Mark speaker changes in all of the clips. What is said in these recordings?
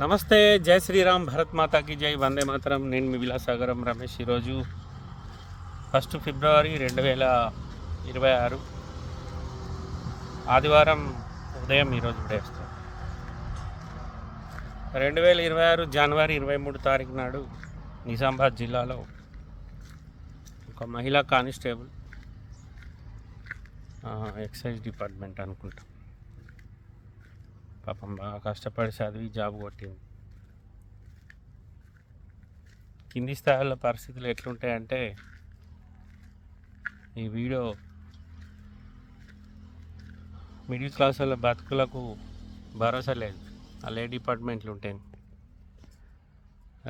Speaker 1: నమస్తే జై శ్రీరామ్ భరత్ మాతాకి జై వందే మాతరం. నేను మీ విలాసాగరం రమేష్ ఈరోజు ఫస్ట్ ఫిబ్రవరి రెండు వేల ఇరవై ఆరు. ఆదివారం ఉదయం ఈరోజు ఉదయిస్తాం రెండు వేల ఇరవై ఆరు జనవరి ఇరవై మూడు తారీఖు నాడు నిజామాబాద్ జిల్లాలో ఒక మహిళా కానిస్టేబుల్ ఎక్సైజ్ డిపార్ట్మెంట్ అనుకుంటాం. పాపం బాగా కష్టపడి చదివి జాబ్ కొట్టింది. కింది స్థాయిలో పరిస్థితులు ఎట్లుంటాయంటే ఈ వీడియో మిడిల్ క్లాస్ వాళ్ళ బతుకులకు భరోసా లేదు. ఆ డిపార్ట్మెంట్లు ఉంటాయి.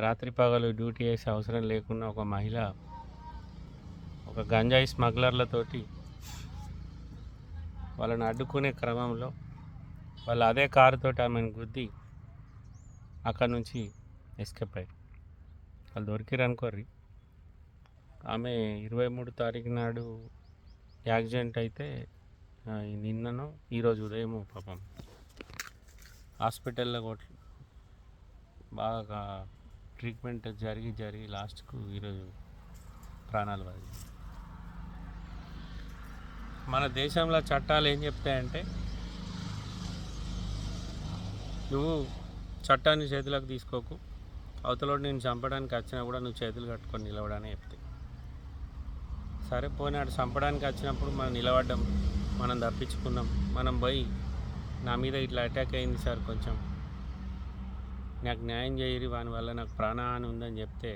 Speaker 1: రాత్రి పగలు డ్యూటీ చేసే అవసరం లేకుండా ఒక మహిళ ఒక గంజాయి స్మగ్లర్లతోటి వాళ్ళని అడ్డుకునే క్రమంలో వాళ్ళు అదే కారుతోటి ఆమెను గుద్ది అక్కడ నుంచి ఎస్కేప్ అయ్యారు. వాళ్ళు దొరికిరు అనుకోర్రి. ఆమె ఇరవై మూడు తారీఖు నాడు యాక్సిడెంట్ అయితే నిన్నను ఈరోజు ఉదయం పాపం హాస్పిటల్లో కొట్ బాగా ట్రీట్మెంట్ జరిగి జరిగి లాస్ట్కు ఈరోజు ప్రాణాలు వదిలి మన దేశంలో చట్టాలు ఏం చెప్తాయంటే నువ్వు చట్టాన్ని చేతులకు తీసుకోకు. అవతలోడు నేను చంపడానికి వచ్చినా కూడా నువ్వు చేతులు కట్టుకొని నిలవడానే చెప్తే. సరే పోయినాడు చంపడానికి వచ్చినప్పుడు మనం నిలబడ్డాం మనం తప్పించుకున్నాం మనం పోయి నా మీద ఇట్లా అటాక్ అయింది సార్ కొంచెం. నాకు న్యాయం చేయరు వాని వల్ల నాకు ప్రాణహాని ఉందని చెప్తే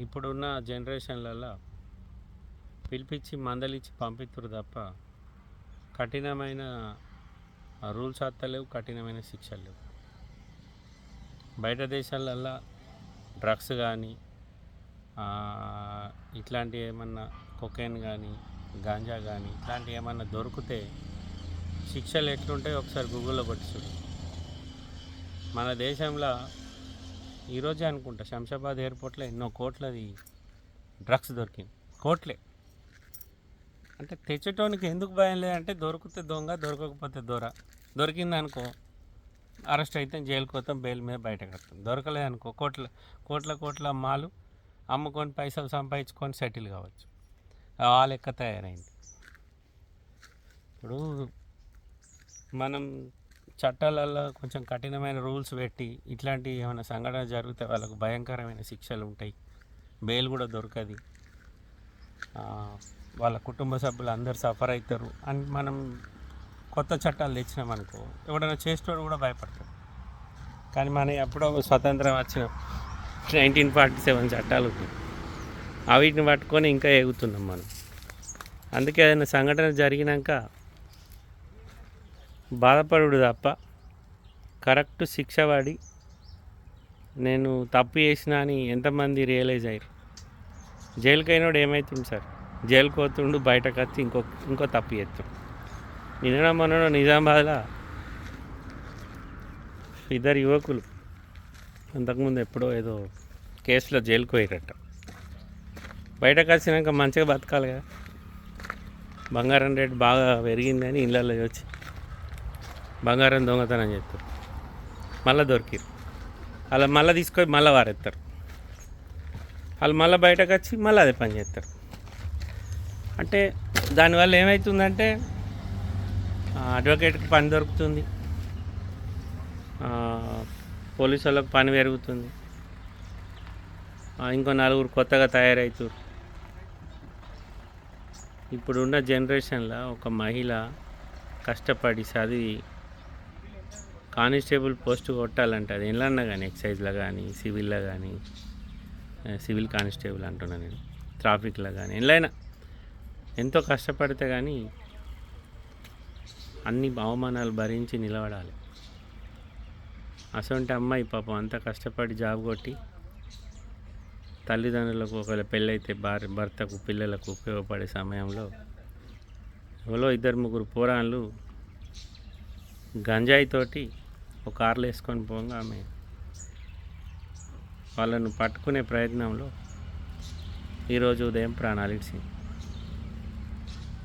Speaker 1: ఇప్పుడున్న జనరేషన్లలో పిలిపించి మందలిచ్చి పంపిస్తురు తప్ప కఠినమైన రూల్స్ అత్తలేవు కఠినమైన శిక్షలు లేవు. బయట దేశాలల్లో డ్రగ్స్ కానీ ఇట్లాంటి ఏమన్నా కొకైన్ కానీ గాంజా కానీ ఇట్లాంటివి ఏమన్నా దొరికితే శిక్షలు ఎట్లుంటాయి ఒకసారి గూగుల్లో కొట్టి చూడు. మన దేశంలో ఈరోజే అనుకుంటా శంషాబాద్ ఎయిర్పోర్ట్లో ఎన్నో కోట్లది డ్రగ్స్ దొరికింది. కోట్లే. అంటే తెచ్చేటోనికి ఎందుకు భయం లేదంటే దొరికితే దొంగ దొరకకపోతే దొర. దొరికిందనుకో అరెస్ట్ అయితే జైలుకి పోతాం బెయిల్ మీద బయటకు వస్తాం దొరకలేదు అనుకో కోట్ల కోట్ల కోట్ల అమ్మాలు అమ్ముకొని పైసలు సంపాదించుకొని సెటిల్ కావచ్చు. ఆ లెక్క తయారైంది. ఇప్పుడు మనం చట్టాలలో కొంచెం కఠినమైన రూల్స్ పెట్టి ఇట్లాంటి ఏమైనా సంఘటన జరిగితే వాళ్ళకు భయంకరమైన శిక్షలు ఉంటాయి. బెయిల్ కూడా దొరకదు. వాళ్ళ కుటుంబ సభ్యులు అందరు సఫర్ అవుతారు. అని మనం కొత్త చట్టాలు తెచ్చినామనుకో ఎవడైనా చేసేటోడు కూడా భయపడతాడు. కానీ మన ఎప్పుడో స్వతంత్రం వచ్చిన నైన్టీన్ ఫార్టీ సెవెన్ చట్టాలు అవిటిని పట్టుకొని ఇంకా ఎగుతున్నాం మనం. అందుకే ఏదైనా సంఘటన జరిగినాక బాధపడు తప్ప కరెక్ట్ శిక్ష పడి నేను తప్పు చేసిన అని ఎంతమంది రియలైజ్ అయ్యారు. జైలుకైనాడు ఏమవుతుంది సార్? జైలుకి పోతుండు బయటకు వచ్చి ఇంకో ఇంకో తప్పు చేస్తాం. నిన్న మొన్న నిజామాబాద్లో ఇద్దరు యువకులు అంతకుముందు ఎప్పుడో ఏదో కేసులో జైలుకు పోయారట. బయటకు వచ్చినాక మంచిగా బతకాలి కదా. బంగారం రేటు బాగా పెరిగిందని ఇళ్ళల్లో వచ్చి బంగారం దొంగతనం చేస్తారు. మళ్ళీ దొరికిరు. అలా మళ్ళీ తీసుకొని మళ్ళీ వారెత్తారు. వాళ్ళు మళ్ళీ బయటకు వచ్చి మళ్ళీ అదే పని చేస్తారు. అంటే దానివల్ల ఏమవుతుందంటే అడ్వకేట్కి పని దొరుకుతుంది. పోలీసు వాళ్ళకి పని పెరుగుతుంది. ఇంకో నలుగురు కొత్తగా తయారవుతారు ఇప్పుడున్న జనరేషన్లో ఒక మహిళ కష్టపడి చదివి కానిస్టేబుల్ పోస్ట్ కొట్టాలంటే. అది ఎట్లన్నా కానీ ఎక్సైజ్లో కానీ సివిల్లో కానీ సివిల్ కానిస్టేబుల్ అంటున్నాను నేను ట్రాఫిక్లో కానీ ఎట్లయినా ఎంతో కష్టపడితే కానీ అన్ని అవమానాలు భరించి నిలబడాలి. అసొంటి అమ్మాయి పాపం అంత కష్టపడి జాబ్ కొట్టి తల్లిదండ్రులకు ఒకవేళ పెళ్ళైతే భార్య భర్తకు పిల్లలకు ఉపయోగపడే సమయంలో ఎవరో ఇద్దరు ముగ్గురు పోరాళ్ళు గంజాయితోటి ఒక కార్లు వేసుకొని పోగా ఆమె వాళ్ళను పట్టుకునే ప్రయత్నంలో ఈరోజు ఉదయం ప్రాణాలు ఇచ్చింది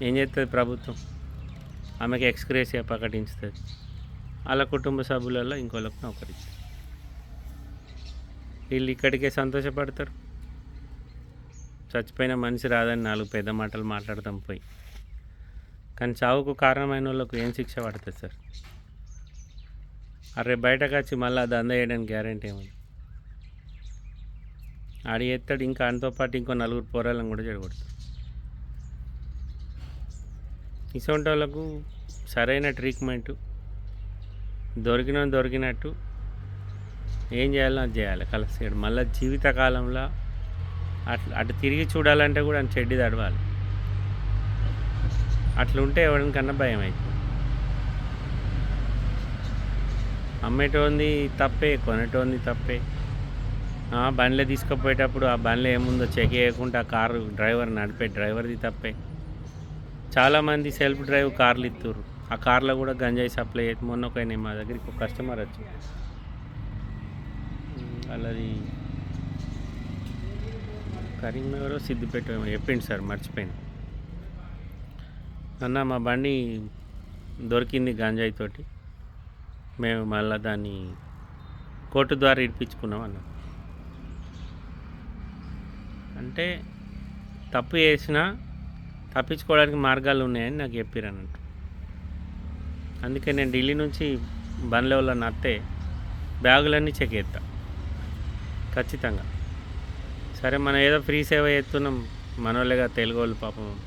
Speaker 1: ఏం చేస్తుంది ప్రభుత్వం? ఆమెకి ఎక్స్గ్రేసియా ప్రకటించుతుంది. వాళ్ళ కుటుంబ సభ్యులలో ఇంకోళ్ళకి నౌకరీ వీళ్ళు ఇక్కడికే సంతోషపడతారు. చచ్చిపోయిన మనిషి రాదని నాలుగు పెద్ద మాటలు మాట్లాడతాం పోయి. కానీ చావుకు కారణమైన వాళ్ళకు ఏం శిక్ష పడుతుంది సార్? అరే బయటకు వచ్చి మళ్ళీ అది అందజేయడానికి గ్యారంటీ ఏముంది? ఆడి ఎత్తాడు ఇంకా అంతో పాటు ఇంకో నలుగురు పోరాలను కూడా చెడగొడతాడు. ఇసొంటి వాళ్ళకు సరైన ట్రీట్మెంట్. దొరికిన దొరికినట్టు. ఏం చేయాలో అది చేయాలి. కలిసి మళ్ళీ జీవితకాలంలో అట్లా అటు తిరిగి చూడాలంటే కూడా అని చెడ్డి తడవాలి అట్లుంటే ఎవరికన్నా భయం అవుతుంది అమ్మేటోంది తప్పే కొనేటోంది తప్పే. బండ్లే తీసుకుపోయేటప్పుడు ఆ బండ్లో ఏముందో చెక్ చేయకుండా ఆ కారు డ్రైవర్ నడిపే డ్రైవర్ది తప్పే. చాలామంది సెల్ఫ్ డ్రైవ్ కార్లు ఇస్తారు ఆ కార్లో కూడా గంజాయి సప్లై అయితే మొన్న ఒక మా దగ్గరికి ఒక కస్టమర్ వచ్చి. వాళ్ళది కరీంనగర్ సిద్దిపేట చెప్పిండు సార్ మర్చిపోయింది అన్న మా బండి దొరికింది గంజాయి తోటి. మేము మళ్ళీ దాన్ని కోర్టు ద్వారా ఇడిపించుకున్నాం అన్న. అంటే తప్పు చేసినా తప్పించుకోవడానికి మార్గాలు ఉన్నాయని నాకు చెప్పారు అన్నట్టు. అందుకే నేను ఢిల్లీ నుంచి బండ్ల నత్తే బ్యాగులన్నీ చెక్ చేస్తా. ఖచ్చితంగా. సరే మనం ఏదో ఫ్రీ సేవ చేస్తున్నాం. మనోళ్ళగా తెలుగు వాళ్ళు పాపం.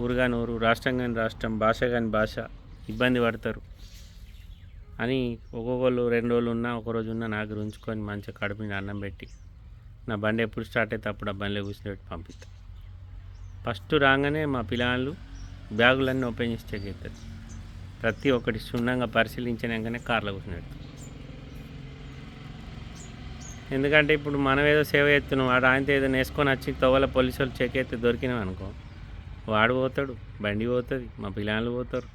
Speaker 1: ఊరు కాని ఊరు రాష్ట్రం కాని రాష్ట్రం భాష కాని భాష ఇబ్బంది పడతారు. అని ఒక్కొక్కళ్ళు రెండు రోజులు ఉన్నా ఒక రోజు ఉన్నా నాకు ఉంచుకొని మంచిగా కడుపు అన్నం పెట్టి నా బండి ఎప్పుడు స్టార్ట్ అయితే అప్పుడు ఆ బండిలో కూర్చోబెట్టి పంపిస్తాను ఫస్ట్ రాగానే మా పిల్లలు బ్యాగులన్నీ ఓపెన్ చేసి చెక్ చేస్తారు. ప్రతి ఒక్కటి క్షుణ్ణంగా పరిశీలించినాకనే కార్లో కూర్చున్నాడు. ఎందుకంటే ఇప్పుడు మనం ఏదో సేవ చేస్తున్నాం వాడు ఆయనతో ఏదో వేసుకొని వచ్చి తవ్వల పోలీసు వాళ్ళు చెక్ అయితే దొరికినాం అనుకో వాడు పోతాడు బండి పోతుంది మా పిల్లలు పోతారు.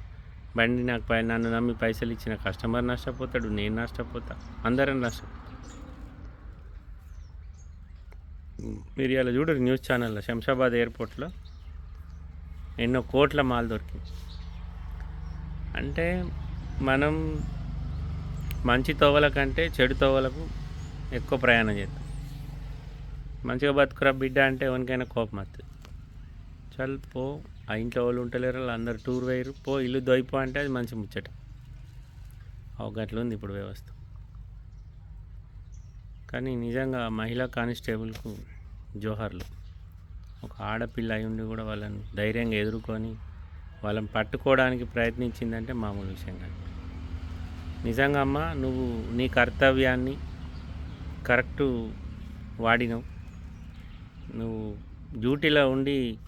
Speaker 1: బండి నాకు పై నన్ను నమ్మి పైసలు ఇచ్చిన కస్టమర్ నష్టపోతాడు నేను నష్టపోతా అందరం నష్టపోతాం. మీరు ఇలా చూడరు న్యూస్ ఛానల్లో శంషాబాద్ ఎయిర్పోర్ట్లో ఎన్నో కోట్ల మాల్ దొరికింది. అంటే మనం మంచి తోవల కంటే చెడు తోవలకు ఎక్కువ ప్రయాణం చేస్తాం మంచిగా బతుకురా బిడ్డ అంటే ఎవరికైనా కోపం వస్తుంది. చల్ పో ఆ ఇంట్లో వాళ్ళు ఉంటలేరు వాళ్ళు అందరు టూర్ వేయరు పో ఇల్లు దొయిపో అంటే అది మంచి ముచ్చట. అవగట్లు గట్ల ఉంది ఇప్పుడు వ్యవస్థ. కానీ నిజంగా మహిళా కానిస్టేబుల్కు జోహర్లు. ఒక ఆడపిల్ల అయి ఉండి కూడా వాళ్ళని ధైర్యంగా ఎదుర్కొని వాళ్ళని పట్టుకోవడానికి ప్రయత్నించిందంటే మామూలు విషయం కాదు. నిజంగా అమ్మ నువ్వు నీ కర్తవ్యాన్ని కరెక్టు వాడినావు. నువ్వు డ్యూటీలో ఉండి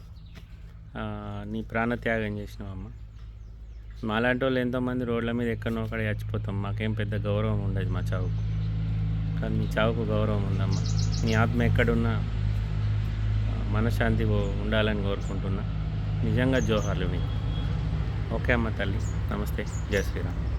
Speaker 1: నీ ప్రాణత్యాగం చేసినావమ్మ మాలాంటి వాళ్ళు ఎంతోమంది రోడ్ల మీద ఎక్కడో అక్కడ చచ్చిపోతాం. మాకేం పెద్ద గౌరవం ఉండదు మా చావుకు. కానీ నీ చావుకు గౌరవం ఉందమ్మా. నీ ఆత్మ ఎక్కడున్నా మనశ్శాంతి ఉండాలని కోరుకుంటున్నా. నిజంగా జోహార్లు మీకు. ఓకే అమ్మ తల్లి. నమస్తే. జయ శ్రీరామ్.